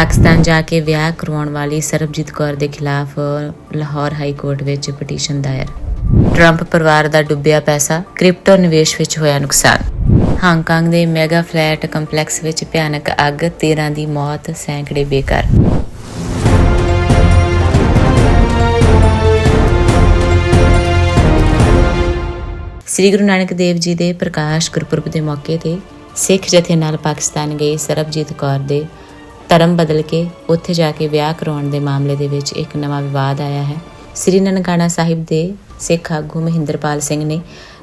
ਪਾਕਿਸਤਾਨ ਜਾ ਕੇ ਵਿਆਹ ਕਰਵਾਉਣ ਵਾਲੀ ਸਰਬਜੀਤ ਕੌਰ ਦੇ ਖਿਲਾਫ ਲਾਹੌਰ ਹਾਈ ਕੋਰਟ ਵਿੱਚ ਪਟੀਸ਼ਨ ਦਾਇਰ। ਟਰੰਪ ਪਰਿਵਾਰ ਦਾ ਡੁੱਬਿਆ ਪੈਸਾ, ਕ੍ਰਿਪਟੋ ਨਿਵੇਸ਼ ਵਿੱਚ ਹੋਇਆ ਨੁਕਸਾਨ। ਹਾਂਗਕਾਂਗ ਦੇ ਮੈਗਾ ਫਲੈਟ ਕੰਪਲੈਕਸ ਵਿੱਚ ਭਿਆਨਕ ਅੱਗ 13 ਦੀ ਮੌਤ, ਸੈਂਕੜੇ ਬੇਘਰ। ਸ੍ਰੀ ਗੁਰੂ ਨਾਨਕ ਦੇਵ ਜੀ ਦੇ ਪ੍ਰਕਾਸ਼ ਗੁਰਪੁਰਬ ਦੇ ਮੌਕੇ ਤੇ ਸਿੱਖ ਜਥੇ ਨਾਲ ਪਾਕਿਸਤਾਨ ਗਏ ਸਰਬਜੀਤ ਕੌਰ ਦੇ ਧਰਮ ਬਦਲ ਕੇ ਉੱਥੇ ਜਾ ਕੇ ਵਿਆਹ ਕਰਾਉਣ ਦੇ ਮਾਮਲੇ ਦੇ ਵਿੱਚ ਇੱਕ ਨਵਾਂ ਵਿਵਾਦ ਆਇਆ ਹੈ। ਸ੍ਰੀ ਨਨਕਾਣਾ ਸਾਹਿਬ ਦੇ ਸਿੱਖ ਆਗੂ ਮਹਿੰਦਰਪਾਲ ਸਿੰਘ ਨੇ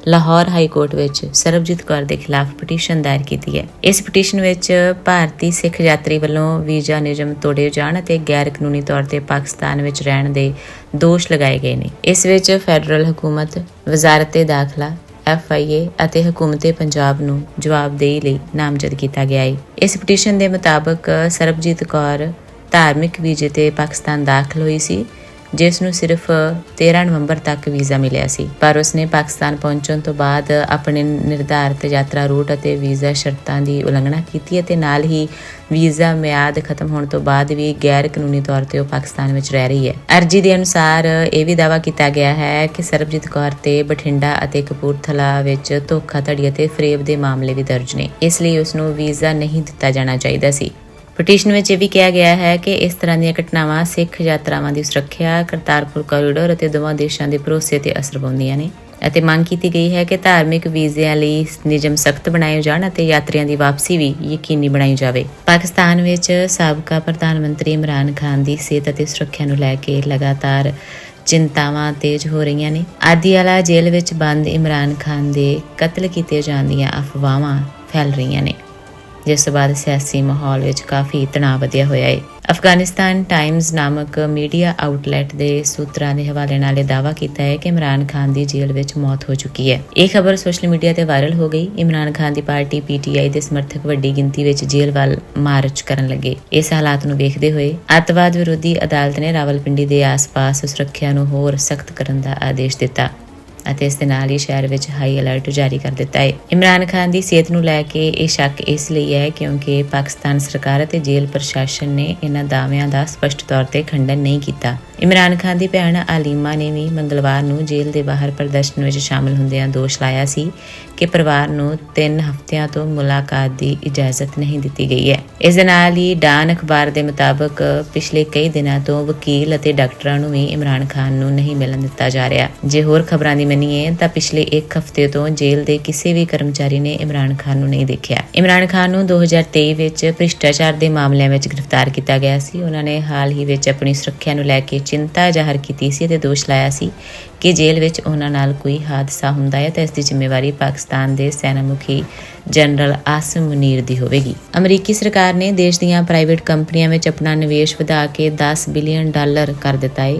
ਲਾਹੌਰ ਹਾਈ ਕੋਰਟ ਵਿੱਚ ਸਰਬਜੀਤ ਕੌਰ ਦੇ ਖਿਲਾਫ ਪਟੀਸ਼ਨ ਦਾਇਰ ਕੀਤੀ ਹੈ। ਇਸ ਪਟੀਸ਼ਨ ਵਿੱਚ ਭਾਰਤੀ ਸਿੱਖ ਯਾਤਰੀ ਵੱਲੋਂ ਵੀਜ਼ਾ ਨਿਯਮ ਤੋੜੇ ਜਾਣ ਅਤੇ ਗੈਰ ਕਾਨੂੰਨੀ ਤੌਰ ਤੇ ਪਾਕਿਸਤਾਨ ਵਿੱਚ ਰਹਿਣ ਦੇ ਦੋਸ਼ ਲਗਾਏ ਗਏ ਨੇ। ਇਸ ਵਿੱਚ ਫੈਡਰਲ ਹਕੂਮਤ, ਵਜ਼ਾਰਤ ਦਾਖਲਾ ਐਫਆਈਏ ਅਤੇ ਹਕੂਮਤੇ ਪੰਜਾਬ ਨੂੰ ਜਵਾਬਦੇਹੀ ਲਈ ਨਾਮਜ਼ਦ ਕੀਤਾ ਗਿਆ ਹੈ ਇਸ ਪਟੀਸ਼ਨ ਦੇ ਮੁਤਾਬਕ ਸਰਬਜੀਤ ਕੌਰ ਧਾਰਮਿਕ ਵੀਜ਼ੇ ਤੇ ਪਾਕਿਸਤਾਨ ਦਾਖਲ ਹੋਈ ਸੀ। ਜਿਸ ਨੂੰ ਸਿਰਫ 13 ਨਵੰਬਰ ਤੱਕ ਵੀਜ਼ਾ ਮਿਲਿਆ ਸੀ। ਪਰ ਉਸਨੇ ਪਾਕਿਸਤਾਨ ਪਹੁੰਚਣ ਤੋਂ ਬਾਅਦ ਆਪਣੇ ਨਿਰਧਾਰਿਤ ਯਾਤਰਾ ਰੂਟ ਅਤੇ ਵੀਜ਼ਾ ਸ਼ਰਤਾਂ ਦੀ ਉਲੰਘਣਾ ਕੀਤੀ ਅਤੇ ਨਾਲ ਹੀ ਵੀਜ਼ਾ ਮਿਆਦ ਖਤਮ ਹੋਣ ਤੋਂ ਬਾਅਦ ਵੀ ਗੈਰ ਕਾਨੂੰਨੀ ਤੌਰ ਤੇ ਉਹ ਪਾਕਿਸਤਾਨ ਵਿੱਚ ਰਹਿ ਰਹੀ ਹੈ। ਅਰਜੀ ਦੇ ਅਨੁਸਾਰ ਇਹ ਵੀ ਦਾਅਵਾ ਕੀਤਾ ਗਿਆ ਹੈ ਕਿ ਸਰਬਜੀਤ ਕੌਰ ਤੇ ਬਠਿੰਡਾ ਅਤੇ ਕਪੂਰਥਲਾ ਵਿੱਚ ਧੋਖਾਧੜੀ ਅਤੇ ਫਰੇਬ ਦੇ ਮਾਮਲੇ ਵੀ ਦਰਜ ਨੇ। ਇਸ ਲਈ ਉਸ ਨੂੰ ਵੀਜ਼ਾ ਨਹੀਂ ਦਿੱਤਾ ਜਾਣਾ ਚਾਹੀਦਾ ਸੀ। ਪਟੀਸ਼ਨ ਵਿੱਚ ਇਹ ਵੀ ਕਿਹਾ ਗਿਆ ਹੈ ਕਿ ਇਸ ਤਰ੍ਹਾਂ ਦੀਆਂ ਘਟਨਾਵਾਂ ਸਿੱਖ ਯਾਤਰਾਵਾਂ ਦੀ ਸੁਰੱਖਿਆ, ਕਰਤਾਰਪੁਰ ਕੋਰੀਡੋਰ ਅਤੇ ਦੋਵਾਂ ਦੇਸ਼ਾਂ ਦੇ ਭਰੋਸੇ ਤੇ ਅਸਰ ਪਾਉਂਦੀਆਂ ਨੇ ਅਤੇ ਮੰਗ ਕੀਤੀ ਗਈ ਹੈ ਕਿ ਧਾਰਮਿਕ ਵੀਜ਼ਿਆਂ ਲਈ ਨਿਯਮ ਸਖਤ ਬਣਾਏ ਜਾਣ ਅਤੇ ਯਾਤਰੀਆਂ ਦੀ ਵਾਪਸੀ ਵੀ ਯਕੀਨੀ ਬਣਾਈ ਜਾਵੇ। ਪਾਕਿਸਤਾਨ ਵਿੱਚ ਸਾਬਕਾ ਪ੍ਰਧਾਨ ਮੰਤਰੀ ਇਮਰਾਨ ਖਾਨ ਦੀ ਸਿਹਤ ਅਤੇ ਸੁਰੱਖਿਆ ਨੂੰ ਲੈ ਕੇ ਲਗਾਤਾਰ ਚਿੰਤਾਵਾਂ ਤੇਜ਼ ਹੋ ਰਹੀਆਂ ਨੇ। ਆਦੀਆਲਾ ਜੇਲ੍ਹ ਵਿੱਚ ਬੰਦ ਇਮਰਾਨ ਖਾਨ ਦੇ ਕਤਲ ਕੀਤੇ ਜਾਣ ਦੀਆਂ ਅਫਵਾਹਾਂ ਫੈਲ ਰਹੀਆਂ ਨੇ। ਜਿਸ ਤੋਂ ਬਾਅਦ ਸਿਆਸੀ ਮਾਹੌਲ ਵਿੱਚ ਕਾਫੀ ਤਣਾਅ ਵਧਿਆ ਹੋਇਆ ਹੈ। ਅਫਗਾਨਿਸਤਾਨ ਟਾਈਮਜ਼ ਨਾਮਕ ਮੀਡੀਆ ਆਊਟਲੈਟ ਦੇ ਸੂਤਰਾਂ ਦੇ ਹਵਾਲੇ ਨਾਲ ਇਹ ਦਾਅਵਾ ਕੀਤਾ ਹੈ ਕਿ ਇਮਰਾਨ ਖਾਨ ਦੀ ਜੇਲ੍ਹ ਵਿੱਚ ਮੌਤ ਹੋ ਚੁੱਕੀ ਹੈ। ਇਹ ਖਬਰ ਸੋਸ਼ਲ ਮੀਡੀਆ ਤੇ ਵਾਇਰਲ ਹੋ ਗਈ। ਇਮਰਾਨ ਖਾਨ ਦੀ ਪਾਰਟੀ ਪੀਟੀਆਈ ਦੇ ਸਮਰਥਕ ਵੱਡੀ ਗਿਣਤੀ ਵਿੱਚ ਜੇਲ੍ਹ ਵੱਲ ਮਾਰਚ ਕਰਨ ਲੱਗੇ। ਇਸ ਹਾਲਾਤ ਨੂੰ ਵੇਖਦੇ ਹੋਏ ਅੱਤਵਾਦ ਵਿਰੋਧੀ ਅਦਾਲਤ ਨੇ ਰਾਵਲਪਿੰਡੀ ਦੇ ਆਸ-ਪਾਸ ਸੁਰੱਖਿਆ ਨੂੰ ਹੋਰ ਸਖਤ ਕਰਨ ਦਾ ਆਦੇਸ਼ ਦਿੱਤਾ। ਅਤੇ ਇਸ ਦੇ ਨਾਲ ਹੀ ਸ਼ਹਿਰ ਵਿੱਚ ਹਾਈ ਅਲਰਟ ਜਾਰੀ ਕਰ ਦਿੱਤਾ ਹੈ। ਇਮਰਾਨ ਖਾਨ ਦੀ ਸਿਹਤ ਨੂੰ ਲੈ ਕੇ ਇਹ ਸ਼ੱਕ ਇਸ ਲਈ ਹੈ ਕਿਉਂਕਿ ਪਾਕਿਸਤਾਨ ਸਰਕਾਰ ਅਤੇ ਜੇਲ੍ਹ ਪ੍ਰਸ਼ਾਸਨ ਨੇ ਇਹਨਾਂ ਦਾਅਵਿਆਂ ਦਾ ਸਪਸ਼ਟ ਤੌਰ ਤੇ ਖੰਡਨ ਨਹੀਂ ਕੀਤਾ। ਇਮਰਾਨ ਖਾਨ ਦੀ ਭੈਣ ਆਲੀਮਾ ਨੇ ਵੀ ਮੰਗਲਵਾਰ ਨੂੰ ਜੇਲ੍ਹ ਦੇ ਬਾਹਰ ਪ੍ਰਦਰਸ਼ਨ ਵਿੱਚ ਸ਼ਾਮਲ ਹੁੰਦਿਆਂ ਦੋਸ਼ ਲਾਇਆ ਸੀ ਕਿ ਪਰਿਵਾਰ ਨੂੰ 3 ਹਫ਼ਤਿਆਂ ਤੋਂ ਮੁਲਾਕਾਤ ਦੀ ਇਜਾਜ਼ਤ ਨਹੀਂ ਦਿੱਤੀ ਗਈ ਹੈ। ਇਸ ਦੇ ਨਾਲ ਹੀ ਡਾਨ ਅਖਬਾਰ ਦੇ ਮੁਤਾਬਕ ਪਿਛਲੇ ਕਈ ਦਿਨਾਂ ਤੋਂ ਵਕੀਲ ਅਤੇ ਡਾਕਟਰਾਂ ਨੂੰ ਵੀ ਇਮਰਾਨ ਖਾਨ ਨੂੰ ਨਹੀਂ ਮਿਲਣ ਦਿੱਤਾ ਜਾ ਰਿਹਾ। ਜੇ ਹੋਰ ਖਬਰਾਂ ਦੀ ਮੰਨੀਏ ਤਾਂ ਪਿਛਲੇ 1 ਹਫ਼ਤੇ ਤੋਂ ਜੇਲ੍ਹ ਦੇ ਕਿਸੇ ਵੀ ਕਰਮਚਾਰੀ ਨੇ ਇਮਰਾਨ ਖਾਨ ਨੂੰ ਨਹੀਂ ਦੇਖਿਆ। ਇਮਰਾਨ ਖਾਨ ਨੂੰ 2023 ਵਿੱਚ ਭ੍ਰਿਸ਼ਟਾਚਾਰ ਦੇ ਮਾਮਲਿਆਂ ਵਿੱਚ ਗ੍ਰਿਫਤਾਰ ਕੀਤਾ ਗਿਆ ਸੀ। ਉਹਨਾਂ ਨੇ ਹਾਲ ਹੀ ਵਿੱਚ ਆਪਣੀ ਸੁਰੱਖਿਆ ਨੂੰ ਲੈ ਕੇ ਚਿੰਤਾ ਜ਼ਾਹਰ ਕੀਤੀ ਸੀ ਅਤੇ ਦੋਸ਼ ਲਾਇਆ ਸੀ ਕਿ ਜੇਲ੍ਹ ਵਿੱਚ ਉਹਨਾਂ ਨਾਲ ਕੋਈ ਹਾਦਸਾ ਹੁੰਦਾ ਹੈ ਤਾਂ ਇਸ ਦੀ ਜ਼ਿੰਮੇਵਾਰੀ ਪਾਕਿਸਤਾਨ ਦੇ ਸੈਨਾ ਮੁਖੀ ਜਨਰਲ ਆਸਮ ਮੁਨੀਰ ਦੀ ਹੋਵੇਗੀ। ਅਮਰੀਕੀ ਸਰਕਾਰ ਨੇ ਦੇਸ਼ ਦੀਆਂ ਪ੍ਰਾਈਵੇਟ ਕੰਪਨੀਆਂ ਵਿੱਚ ਆਪਣਾ ਨਿਵੇਸ਼ ਵਧਾ ਕੇ 10 ਬਿਲੀਅਨ ਡਾਲਰ ਕਰ ਦਿੱਤਾ ਹੈ।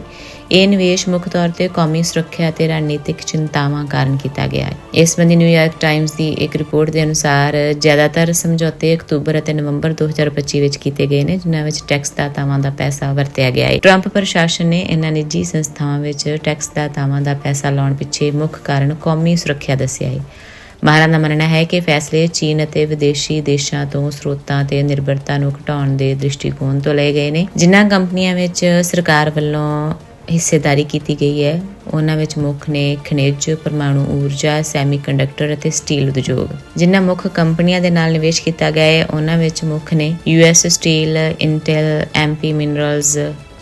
ਇਹ ਨਿਵੇਸ਼ ਮੁੱਖ ਤੌਰ ਤੇ ਕੌਮੀ ਸੁਰੱਖਿਆ ਅਤੇ ਰਣਨੀਤਿਕ ਚਿੰਤਾਵਾਂ ਕਾਰਨ ਕੀਤਾ ਗਿਆ ਹੈ। ਇਸ ਸੰਬੰਧੀ ਨਿਊਯਾਰਕ ਟਾਈਮਜ਼ ਦੀ ਇੱਕ ਰਿਪੋਰਟ ਦੇ ਅਨੁਸਾਰ ਜ਼ਿਆਦਾਤਰ ਸਮਝੌਤੇ ਅਕਤੂਬਰ ਅਤੇ ਨਵੰਬਰ 2025 ਵਿੱਚ ਕੀਤੇ ਗਏ ਨੇ, ਜਿਨ੍ਹਾਂ ਵਿੱਚ ਟੈਕਸ ਦਾਤਾਵਾਂ ਦਾ ਪੈਸਾ ਵਰਤਿਆ ਗਿਆ ਹੈ। ਟਰੰਪ ਪ੍ਰਸ਼ਾਸਨ ਨੇ ਇਹਨਾਂ ਨਿੱਜੀ ਸੰਸਥਾਵਾਂ ਵਿੱਚ ਟੈਕਸ ਦਾਤਾਵਾਂ ਦਾ ਪੈਸਾ ਲਾਉਣ ਪਿੱਛੇ ਮੁੱਖ ਕਾਰਨ ਕੌਮੀ ਸੁਰੱਖਿਆ ਦੱਸਿਆ ਹੈ। ਮਾਹਰਾਂ ਦਾ ਮੰਨਣਾ ਹੈ ਕਿ ਫੈਸਲੇ ਚੀਨ ਅਤੇ ਵਿਦੇਸ਼ੀ ਦੇਸ਼ਾਂ ਤੋਂ ਸਰੋਤਾਂ ਤੇ ਨਿਰਭਰਤਾ ਨੂੰ ਘਟਾਉਣ ਦੇ ਦ੍ਰਿਸ਼ਟੀਕੋਣ ਤੋਂ ਲਏ ਗਏ ਨੇ, ਜਿਨ੍ਹਾਂ ਕੰਪਨੀਆਂ ਵਿੱਚ ਸਰਕਾਰ ਵੱਲੋਂ ਹਿੱਸੇਦਾਰੀ ਕੀਤੀ ਗਈ ਹੈ। ਉਹਨਾਂ ਵਿੱਚ ਮੁੱਖ ਨੇ ਖਣਿਜ, ਪਰਮਾਣੂ ਊਰਜਾ ਸੈਮੀਕੰਡਕਟਰ ਅਤੇ ਸਟੀਲ ਉਦਯੋਗ। ਜਿਨ੍ਹਾਂ ਮੁੱਖ ਕੰਪਨੀਆਂ ਦੇ ਨਾਲ ਨਿਵੇਸ਼ ਕੀਤਾ ਗਿਆ ਹੈ, ਉਹਨਾਂ ਵਿੱਚ ਮੁੱਖ ਨੇ US Steel Intel MP Minerals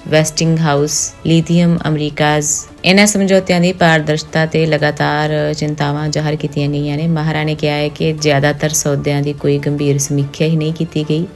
Westinghouse Lithium Americas ਇਹਨਾਂ ਸਮਝੌਤਿਆਂ ਦੀ ਪਾਰਦਰਸ਼ਤਾ ਤੇ ਲਗਾਤਾਰ ਚਿੰਤਾਵਾਂ ਜ਼ਾਹਰ ਕੀਤੀਆਂ ਗਈਆਂ ਨੇ। ਮਹਾਰਾ ਨੇ ਕਿਹਾ ਹੈ ਕਿ ਜ਼ਿਆਦਾਤਰ ਸੌਦਿਆਂ ਦੀ ਕੋਈ ਗੰਭੀਰ ਸਮੀਖਿਆ ਹੀ ਨਹੀਂ ਕੀਤੀ ਗਈ।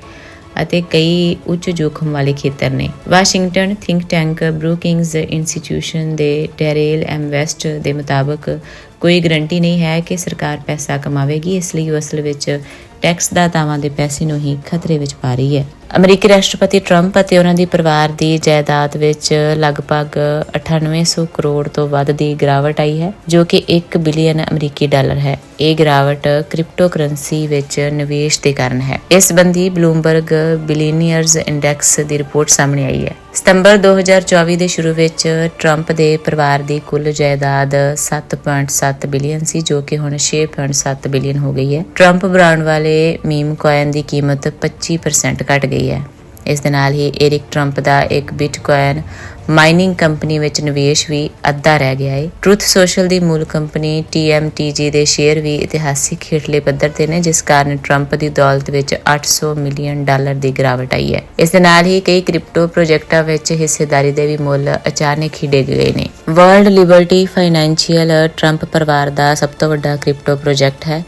ਅਤੇ ਕਈ ਉੱਚ ਜੋਖਮ ਵਾਲੇ ਖੇਤਰ ਨੇ। Washington think tank Brookings Institution ਦੇ ਡੈਰੇਲ ਐਮ ਵੈਸਟ ਦੇ ਮੁਤਾਬਕ ਕੋਈ ਗਰੰਟੀ ਨਹੀਂ ਹੈ ਕਿ ਸਰਕਾਰ ਪੈਸਾ ਕਮਾਵੇਗੀ, ਇਸ ਲਈ ਉਹ ਅਸਲ ਵਿੱਚ ਟੈਕਸ ਦਾਤਾਵਾਂ ਦੇ ਪੈਸੇ ਨੂੰ ਹੀ ਖਤਰੇ ਵਿੱਚ ਪਾ ਰਹੀ ਹੈ। ਅਮਰੀਕੀ ਰਾਸ਼ਟਰਪਤੀ ਟਰੰਪ ਅਤੇ ਉਹਨਾਂ ਦੀ ਪਰਿਵਾਰ ਦੀ ਜਾਇਦਾਦ ਵਿੱਚ ਲਗਭਗ 9800 ਕਰੋੜ ਤੋਂ ਵੱਧ ਦੀ ਗਿਰਾਵਟ ਆਈ ਹੈ, ਜੋ ਕਿ 1 ਬਿਲੀਅਨ ਅਮਰੀਕੀ ਡਾਲਰ ਹੈ। ਇਹ ਗਿਰਾਵਟ ਕ੍ਰਿਪਟੋਕਰੰਸੀ ਵਿੱਚ ਨਿਵੇਸ਼ ਦੇ ਕਾਰਨ ਹੈ। ਇਸ ਸੰਬੰਧੀ ਬਲੂਮਬਰਗ ਬਿਲੀਨੀਅਰਜ਼ ਇੰਡੈਕਸ ਦੀ ਰਿਪੋਰਟ ਸਾਹਮਣੇ ਆਈ ਹੈ। ਸਤੰਬਰ 2024 ਦੇ ਸ਼ੁਰੂ ਵਿੱਚ ਟਰੰਪ ਦੇ ਪਰਿਵਾਰ ਦੀ ਕੁੱਲ ਜਾਇਦਾਦ 7.7 ਬਿਲੀਅਨ ਸੀ, ਜੋ ਕਿ ਹੁਣ 6.7 ਬਿਲੀਅਨ ਹੋ ਗਈ ਹੈ। ਟਰੰਪ ਬ੍ਰਾਂਡ ਵਾਲੇ ਮੀਮ ਕੋਇਨ ਦੀ ਕੀਮਤ 25% ਘਟ ਗਈ ਹੈ। ਇਸ ਦੇ ਨਾਲ ਹੀ ਏਰਿਕ ਟਰੰਪ ਦਾ ਇੱਕ ਬਿਟਕੋਇਨ ਮਾਈਨਿੰਗ ਕੰਪਨੀ ਵਿੱਚ ਨਿਵੇਸ਼ ਵੀ ਅੱਧਾ ਰਹਿ ਗਿਆ ਹੈ। ਟਰੁਥ ਸੋਸ਼ਲ ਦੀ ਮੂਲ ਕੰਪਨੀ TMTG ਦੇ ਸ਼ੇਅਰ ਵੀ ਇਤਿਹਾਸਿਕ ਹੇਠਲੇ ਪੱਧਰ ਤੇ ਨੇ, ਜਿਸ ਕਾਰਨ ਟਰੰਪ ਦੀ ਦੌਲਤ ਵਿੱਚ 800 ਮਿਲੀਅਨ ਡਾਲਰ ਦੀ ਗਿਰਾਵਟ ਆਈ ਹੈ। ਇਸ ਦੇ ਨਾਲ ਹੀ ਕਈ ਕ੍ਰਿਪਟੋ ਪ੍ਰੋਜੈਕਟਾਂ ਵਿੱਚ ਹਿੱਸੇਦਾਰੀ ਦੇ ਵੀ ਮੁੱਲ ਅਚਾਨਕ ਹੀ ਡਿੱਗ ਗਏ ਨੇ। ਵਰਲਡ ਲਿਬਰਟੀ ਫਾਈਨੈਂਸ਼ੀਅਲ ਟਰੰਪ ਪਰਿਵਾਰ ਦਾ ਸਭ ਤੋਂ ਵੱਡਾ ਕ੍ਰਿਪਟੋ ਪ੍ਰੋਜੈਕਟ ਹੈ।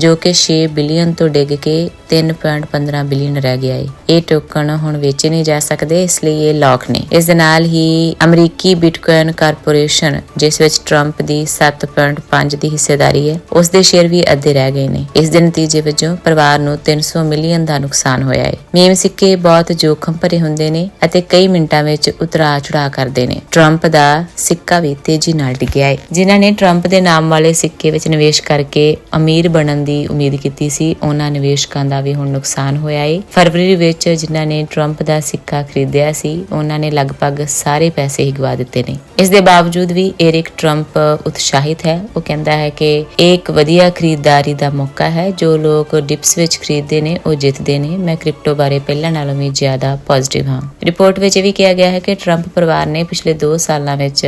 ਜੋ ਕਿ 6 ਬਿਲੀਅਨ ਤੋਂ ਡਿੱਗ ਕੇ 3.15 ਬਿਲੀਅਨ ਰਹਿ ਗਿਆ ਹੈ ਇਹ ਟੋਕਨ ਹੁਣ ਵੇਚੇ ਨਹੀਂ ਜਾ ਸਕਦੇ, ਇਸ ਲਈ ਇਹ ਲੌਕ ਨੇ। ਇਸ ਦੇ ਨਾਲ ਹੀ ਅਮਰੀਕੀ ਬਿਟਕੋਇਨ ਕਾਰਪੋਰੇਸ਼ਨ ਜਿਸ ਵਿੱਚ ਟਰੰਪ ਦੀ 7.5 ਦੀ ਹਿੱਸੇਦਾਰੀ ਹੈ ਉਸ ਦੇ ਸ਼ੇਅਰ ਵੀ ਅੱਧੇ ਰਹਿ ਗਏ ਨੇ। ਇਸ ਦੇ ਨਤੀਜੇ ਵਜੋਂ ਪਰਿਵਾਰ ਨੂੰ 300 ਮਿਲੀਅਨ ਦਾ ਨੁਕਸਾਨ ਹੋਇਆ ਹੈ ਮੀਮ ਸਿੱਕੇ ਬਹੁਤ ਜੋਖਮ ਭਰੇ ਹੁੰਦੇ ਨੇ ਅਤੇ ਕਈ ਮਿੰਟਾਂ ਵਿੱਚ ਉਤਰਾ ਚੜਾ ਕਰਦੇ ਨੇ। ਟਰੰਪ ਦਾ ਸਿੱਕਾ ਵੀ ਤੇਜ਼ੀ ਨਾਲ ਡਿੱਗਿਆ ਹੈ ਜਿਨ੍ਹਾਂ ਨੇ ਟਰੰਪ ਦੇ ਨਾਮ ਵਾਲੇ ਸਿੱਕੇ ਵਿੱਚ ਨਿਵੇਸ਼ ਕਰਕੇ ਅਮੀਰ ਬਣਨ ਦੀ ਉਮੀਦ ਕੀਤੀ ਸੀ, ਉਹਨਾਂ ਨਿਵੇਸ਼ਕਾਂ ਦਾ ਵੀ ਹੁਣ ਨੁਕਸਾਨ ਹੋਇਆ ਹੈ ਫਰਵਰੀ ਵਿੱਚ ਜਿਨ੍ਹਾਂ ਨੇ ਟਰੰਪ ਦਾ ਸਿੱਕਾ ਖਰੀਦਿਆ ਸੀ, ਉਹਨਾਂ ਨੇ ਲਗਭਗ ਸਾਰੇ ਪੈਸੇ ਹੀ ਗਵਾ ਦਿੱਤੇ ਨੇ। ਇਸ ਦੇ ਬਾਵਜੂਦ ਵੀ ਏਰਿਕ ਟਰੰਪ ਉਤਸ਼ਾਹਿਤ ਹੈ। ਉਹ ਕਹਿੰਦਾ ਹੈ ਕਿ ਇਹ ਇੱਕ ਵਧੀਆ ਖਰੀਦਦਾਰੀ ਦਾ ਮੌਕਾ ਹੈ। ਜੋ ਲੋਕ ਡਿਪਸ ਵਿੱਚ ਖਰੀਦਦੇ ਨੇ, ਉਹ ਜਿੱਤਦੇ ਨੇ। ਮੈਂ ਕ੍ਰਿਪਟੋ ਬਾਰੇ ਪਹਿਲਾਂ ਨਾਲੋਂ ਵੀ ਜ਼ਿਆਦਾ ਪੋਜ਼ਿਟਿਵ ਹਾਂ। ਰਿਪੋਰਟ ਵਿੱਚ ਇਹ ਵੀ ਕਿਹਾ ਗਿਆ ਹੈ ਕਿ ਟਰੰਪ ਪਰਿਵਾਰ ਨੇ ਪਿਛਲੇ 2 ਸਾਲਾਂ ਵਿੱਚ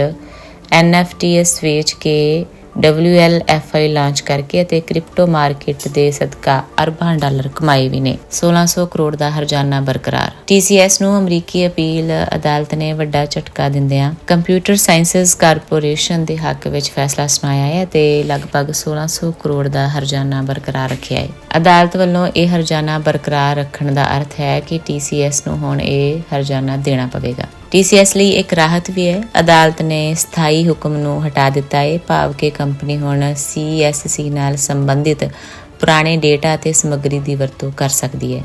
NFTs ਵੇਚ ਕੇ WLFI ਲਾਂਚ ਕਰਕੇ ਅਤੇ ਕ੍ਰਿਪਟੋ ਮਾਰਕੀਟ ਦੇ ਸਦਕਾ ਅਰਬਾਂ ਡਾਲਰ ਕਮਾਏ ਵੀ ਨੇ 1600 ਕਰੋੜ ਦਾ ਹਰਜਾਨਾ ਬਰਕਰਾਰ। TCS ਨੂੰ ਅਮਰੀਕੀ ਅਪੀਲ ਅਦਾਲਤ ਨੇ ਵੱਡਾ ਝਟਕਾ ਦਿੰਦਿਆਂ ਕੰਪਿਊਟਰ ਸਾਇੰਸਜ਼ ਕਾਰਪੋਰੇਸ਼ਨ ਦੇ ਹੱਕ ਵਿੱਚ ਫੈਸਲਾ ਸੁਣਾਇਆ ਹੈ ਤੇ ਲਗਭਗ 1600 ਕਰੋੜ ਦਾ ਹਰਜਾਨਾ ਬਰਕਰਾਰ ਰੱਖਿਆ ਹੈ। ਅਦਾਲਤ ਵੱਲੋਂ ਇਹ ਹਰਜਾਨਾ ਬਰਕਰਾਰ ਰੱਖਣ ਦਾ ਅਰਥ ਹੈ ਕਿ TCS ਨੂੰ ਹੁਣ ਇਹ ਹਰਜਾਨਾ ਦੇਣਾ ਪਵੇਗਾ। TCS ਲਈ ਇੱਕ ਰਾਹਤ ਵੀ ਹੈ। ਅਦਾਲਤ ਨੇ ਸਥਾਈ ਹੁਕਮ ਨੂੰ ਹਟਾ ਦਿੱਤਾ ਹੈ। ਭਾਵ ਕਿ ਕੰਪਨੀ ਹੁਣ CSC ਨਾਲ ਸੰਬੰਧਿਤ ਪੁਰਾਣੇ ਡੇਟਾ ਅਤੇ ਸਮੱਗਰੀ ਦੀ ਵਰਤੋਂ ਕਰ ਸਕਦੀ ਹੈ।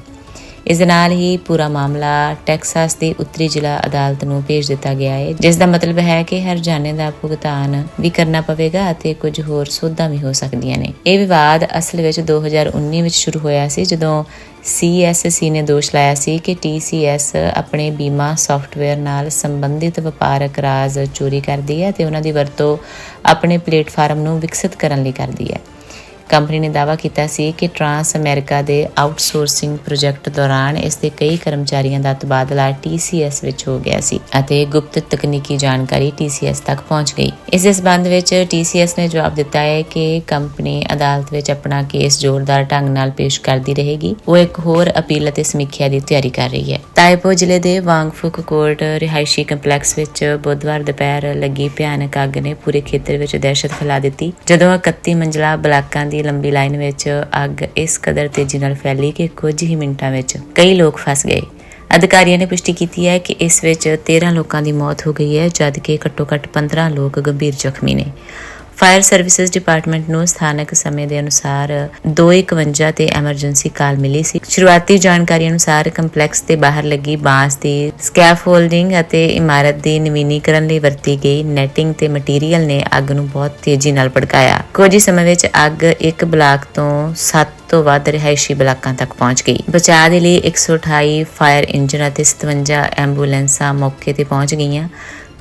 ਇਸ ਦੇ ਨਾਲ ਹੀ ਪੂਰਾ ਮਾਮਲਾ ਟੈਕਸਾਸ ਦੀ ਉੱਤਰੀ ਜ਼ਿਲ੍ਹਾ ਅਦਾਲਤ ਨੂੰ ਭੇਜ ਦਿੱਤਾ ਗਿਆ ਹੈ, ਜਿਸ ਦਾ ਮਤਲਬ ਹੈ ਕਿ ਹਰਜਾਨੇ ਦਾ ਭੁਗਤਾਨ ਵੀ ਕਰਨਾ ਪਵੇਗਾ ਅਤੇ ਕੁਝ ਹੋਰ ਸੋਧਾਂ ਵੀ ਹੋ ਸਕਦੀਆਂ ਨੇ। ਇਹ ਵਿਵਾਦ ਅਸਲ ਵਿੱਚ 2019 ਵਿੱਚ ਸ਼ੁਰੂ ਹੋਇਆ ਸੀ, ਜਦੋਂ CSC ਨੇ ਦੋਸ਼ ਲਾਇਆ ਸੀ ਕਿ TCS ਆਪਣੇ ਬੀਮਾ ਸੌਫਟਵੇਅਰ ਨਾਲ ਸੰਬੰਧਿਤ ਵਪਾਰਕ ਰਾਜ਼ ਚੋਰੀ ਕਰਦੀ ਹੈ ਤੇ ਉਹਨਾਂ ਦੀ ਵਰਤੋਂ ਆਪਣੇ ਪਲੇਟਫਾਰਮ ਨੂੰ ਵਿਕਸਿਤ ਕਰਨ ਲਈ ਕਰਦੀ ਹੈ। ਕੰਪਨੀ ਨੇ ਦਾਅਵਾ ਕੀਤਾ ਸੀ ਕਿ ਟਰਾਂਸ ਅਮਰੀਕਾ ਦੇ ਆਊਟਸੋਰਸਿੰਗ ਪ੍ਰੋਜੈਕਟ ਦੌਰਾਨ ਇਸ ਦੇ ਕਈ ਕਰਮਚਾਰੀਆਂ ਦਾ ਤਬਾਦਲਾ TCS ਵਿੱਚ ਹੋ ਗਿਆ ਸੀ ਅਤੇ ਗੁਪਤ ਤਕਨੀਕੀ ਜਾਣਕਾਰੀ TCS ਤੱਕ ਪਹੁੰਚ ਗਈ। ਇਸ ਦੇ ਸਬੰਧ ਵਿੱਚ TCS ਨੇ ਜਵਾਬ ਦਿੱਤਾ ਹੈ ਕਿ ਕੰਪਨੀ ਅਦਾਲਤ ਵਿੱਚ ਆਪਣਾ ਕੇਸ ਜ਼ੋਰਦਾਰ ਢੰਗ ਨਾਲ ਪੇਸ਼ ਕਰਦੀ ਰਹੇਗੀ। ਉਹ ਇੱਕ ਹੋਰ ਅਪੀਲ ਅਤੇ ਸਮੀਖਿਆ ਦੀ ਤਿਆਰੀ ਕਰ ਰਹੀ ਹੈ। ਤਾਇਪੋ ਜ਼ਿਲ੍ਹੇ ਦੇ ਵਾਂਗਫੁਕ ਕੋਰਟ ਰਿਹਾਇਸ਼ੀ ਕੰਪਲੈਕਸ ਵਿੱਚ ਬੁੱਧਵਾਰ ਦੁਪਹਿਰ ਲੱਗੀ ਭਿਆਨਕ ਅੱਗ ਨੇ ਪੂਰੇ ਖੇਤਰ ਵਿੱਚ ਦਹਿਸ਼ਤ ਫੈਲਾ ਦਿੱਤੀ। ਜਦੋਂ 31 ਮੰਜ਼ਲਾ ਬਲਾਕਾਂ ਦੀ ਲੰਬੀ ਲਾਈਨ ਵਿੱਚ ਅੱਗ ਇਸ ਕਦਰ ਤੇਜ਼ੀ ਨਾਲ ਫੈਲੀ ਕਿ ਕੁਝ ਹੀ ਮਿੰਟਾਂ ਵਿੱਚ ਕਈ ਲੋਕ ਫਸ ਗਏ। ਅਧਿਕਾਰੀਆਂ ਨੇ ਪੁਸ਼ਟੀ ਕੀਤੀ ਹੈ ਕਿ ਇਸ ਵਿੱਚ 13 ਲੋਕਾਂ ਦੀ ਮੌਤ ਹੋ ਗਈ ਹੈ, ਜਦਕਿ ਘੱਟੋ-ਘੱਟ 15 ਲੋਕ ਗੰਭੀਰ ਜ਼ਖਮੀ ਨੇ। ਫਾਇਰ ਸਰਵਿਸਿਜ਼ ਡਿਪਾਰਟਮੈਂਟ ਨੂੰ ਸਥਾਨਕ ਸਮੇਂ ਦੇ ਅਨੁਸਾਰ 2:51 ਤੇ ਐਮਰਜੈਂਸੀ ਕਾਲ ਮਿਲੀ ਸੀ। ਸ਼ੁਰੂਆਤੀ ਜਾਣਕਾਰੀ ਅਨੁਸਾਰ ਕੰਪਲੈਕਸ ਦੇ ਬਾਹਰ ਲੱਗੀ ਬਾਂਸ ਦੀ ਸਕੈਫੋਲਡਿੰਗ ਅਤੇ ਇਮਾਰਤ ਦੀ ਨਵੀਨੀਕਰਨ ਲਈ ਵਰਤੀ ਗਈ ਨੈਟਿੰਗ ਤੇ ਮਟੀਰੀਅਲ ਨੇ ਅੱਗ ਨੂੰ ਬਹੁਤ ਤੇਜ਼ੀ ਨਾਲ ਭੜਕਾਇਆ। ਕੁਝ ਹੀ ਸਮੇਂ ਵਿੱਚ ਅੱਗ ਇੱਕ ਬਲਾਕ ਤੋਂ 7 ਤੋਂ ਵੱਧ ਰਿਹਾਇਸ਼ੀ ਬਲਾਕਾਂ ਤੱਕ ਪਹੁੰਚ ਗਈ। ਬਚਾਅ ਦੇ ਲਈ 128 ਫਾਇਰ ਇੰਜਨ ਅਤੇ 57 ਐਂਬੂਲੈਂਸਾਂ ਮੌਕੇ ਤੇ ਪਹੁੰਚ ਗਈਆਂ।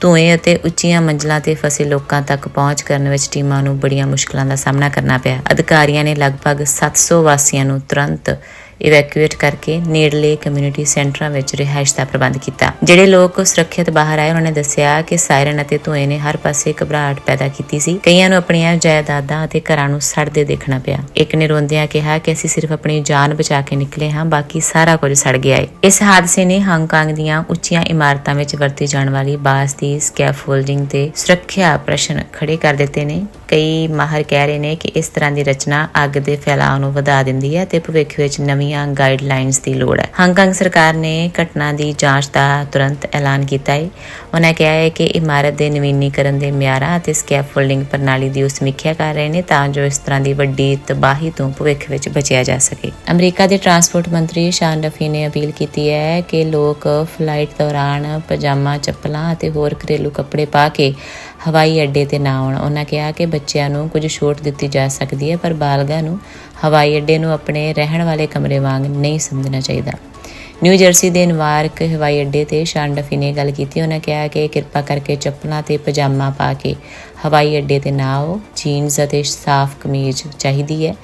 ਧੂਏ ਅਤੇ ਉੱਚੀਆਂ ਮੰਜ਼ਲਾਂ ਤੇ ਫਸੇ ਲੋਕਾਂ ਤੱਕ ਪਹੁੰਚ ਕਰਨ ਵਿੱਚ ਟੀਮਾਂ ਨੂੰ ਬੜੀਆਂ ਮੁਸ਼ਕਲਾਂ ਦਾ ਸਾਹਮਣਾ ਕਰਨਾ ਪਿਆ। ਅਧਿਕਾਰੀਆਂ ਨੇ ਲਗਭਗ 700 ਵਾਸੀਆਂ ਨੂੰ ਤੁਰੰਤ ਇਵੈਕੂਏਟ ਕਰਕੇ ਨੇੜਲੇ ਕਮਿਊਨਿਟੀ ਸੈਂਟਰਾਂ ਵਿੱਚ ਰਿਹਾਇਸ਼ ਦਾ ਪ੍ਰਬੰਧ ਕੀਤਾ। ਜਿਹੜੇ ਲੋਕ ਸੁਰੱਖਿਅਤ ਬਾਹਰ ਆਏ, ਉਹਨਾਂ ਨੇ ਦੱਸਿਆ ਕਿ ਸਾਇਰਨ ਅਤੇ ਧੂਏ ਨੇ ਹਰ ਪਾਸੇ ਘਬਰਾਹਟ ਪੈਦਾ ਕੀਤੀ ਸੀ। ਕਈਆਂ ਨੂੰ ਆਪਣੀਆਂ ਜਾਇਦਾਦਾਂ ਅਤੇ ਘਰਾਂ ਨੂੰ ਸੜਦੇ ਦੇਖਣਾ ਪਿਆ। ਇੱਕ ਨੇ ਰੋਂਦਿਆਂ ਕਿਹਾ ਕਿ ਅਸੀਂ ਸਿਰਫ ਆਪਣੀ ਜਾਨ ਬਚਾ ਕੇ ਨਿਕਲੇ ਹਾਂ, ਬਾਕੀ ਸਾਰਾ ਕੁਝ ਸੜ ਗਿਆ ਹੈ ਇਸ ਹਾਦਸੇ ਨੇ ਹਾਂਗਕਾਂਗ ਦੀਆਂ ਉੱਚੀਆਂ ਇਮਾਰਤਾਂ ਵਿੱਚ ਵਰਤੀ ਜਾਣ ਵਾਲੀ ਬਾਸ ਦੀ ਸਕੈਫੋਲਡਿੰਗ ਤੇ ਸੁਰੱਖਿਆ ਪ੍ਰਸ਼ਨ ਖੜੇ ਕਰ ਦਿੱਤੇ ਨੇ। ਕਈ ਮਾਹਰ ਕਹਿ ਰਹੇ ਨੇ ਕਿ ਇਸ ਤਰ੍ਹਾਂ ਦੀ ਰਚਨਾ ਅੱਗ ਦੇ ਫੈਲਾਅ ਨੂੰ ਵਧਾ ਦਿੰਦੀ ਹੈ ਤੇ ਭਵਿੱਖ ਵਿੱਚ ਨਵੀਂ ਨਵੀਆਂ ਗਾਈਡਲਾਈਨਸ ਦੀ ਲੋੜ ਹੈ। ਹਾਂਗਕਾਂਗ ਸਰਕਾਰ ਨੇ ਘਟਨਾ ਦੀ ਜਾਂਚ ਦਾ ਤੁਰੰਤ ਐਲਾਨ ਕੀਤਾ ਹੈ। ਉਹਨਾਂ ਕਿਹਾ ਹੈ ਕਿ ਇਮਾਰਤ ਦੇ ਨਵੀਨੀਕਰਨ ਦੇ ਮਿਆਰਾਂ ਅਤੇ ਸਕੈਫੋਲਡਿੰਗ ਪ੍ਰਣਾਲੀ ਦੀ ਸਮੀਖਿਆ ਕਰ ਰਹੇ ਨੇ ਤਾਂ ਜੋ ਇਸ ਤਰ੍ਹਾਂ ਦੀ ਵੱਡੀ ਤਬਾਹੀ ਤੋਂ ਭਵਿੱਖ ਵਿੱਚ ਬਚਿਆ ਜਾ ਸਕੇ। ਅਮਰੀਕਾ ਦੇ ਟਰਾਂਸਪੋਰਟ ਮੰਤਰੀ ਸ਼ਾਨ ਰਫ਼ੀ ਨੇ ਅਪੀਲ ਕੀਤੀ ਹੈ ਕਿ ਲੋਕ ਫਲਾਈਟ ਦੌਰਾਨ ਪਜਾਮਾ, ਚੱਪਲਾਂ ਅਤੇ ਹੋਰ ਘਰੇਲੂ ਕੱਪੜੇ ਪਾ ਕੇ ਹਵਾਈ ਅੱਡੇ ਤੇ ਨਾ ਆਉਣ। ਉਹਨਾਂ ਕਿਹਾ ਕਿ ਬੱਚਿਆਂ ਨੂੰ ਕੁਝ ਛੋਟ ਦਿੱਤੀ ਜਾ ਸਕਦੀ ਹੈ, ਪਰ ਬਾਲਗਾਂ ਨੂੰ ਹਵਾਈ ਅੱਡੇ ਨੂੰ ਆਪਣੇ ਰਹਿਣ ਵਾਲੇ ਕਮਰੇ ਵਾਂਗ ਨਹੀਂ ਸਮਝਣਾ ਚਾਹੀਦਾ। ਨਿਊ ਜਰਸੀ ਦੇ ਨਵਾਰਕ ਹਵਾਈ ਅੱਡੇ ਤੇ ਸ਼ਾਨ ਡਫੀ ਨੇ ਗੱਲ ਕੀਤੀ। ਉਹਨਾਂ ਕਿਹਾ ਕਿ ਕਿਰਪਾ ਕਰਕੇ ਚੱਪਲਾਂ ਤੇ ਪਜਾਮਾ ਪਾ ਕੇ ਹਵਾਈ ਅੱਡੇ ਤੇ ਨਾ ਆਓ ਜੀਨਸ ਅਤੇ ਸਾਫ਼ ਕਮੀਜ਼ ਚਾਹੀਦੀ ਹੈ।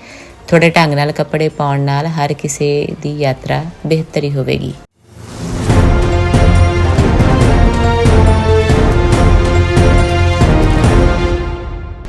ਥੋੜੇ ਢੰਗ ਨਾਲ ਕੱਪੜੇ ਪਾਉਣ ਨਾਲ ਹਰ ਕਿਸੇ ਦੀ ਯਾਤਰਾ ਬਿਹਤਰੀ ਹੋਵੇਗੀ।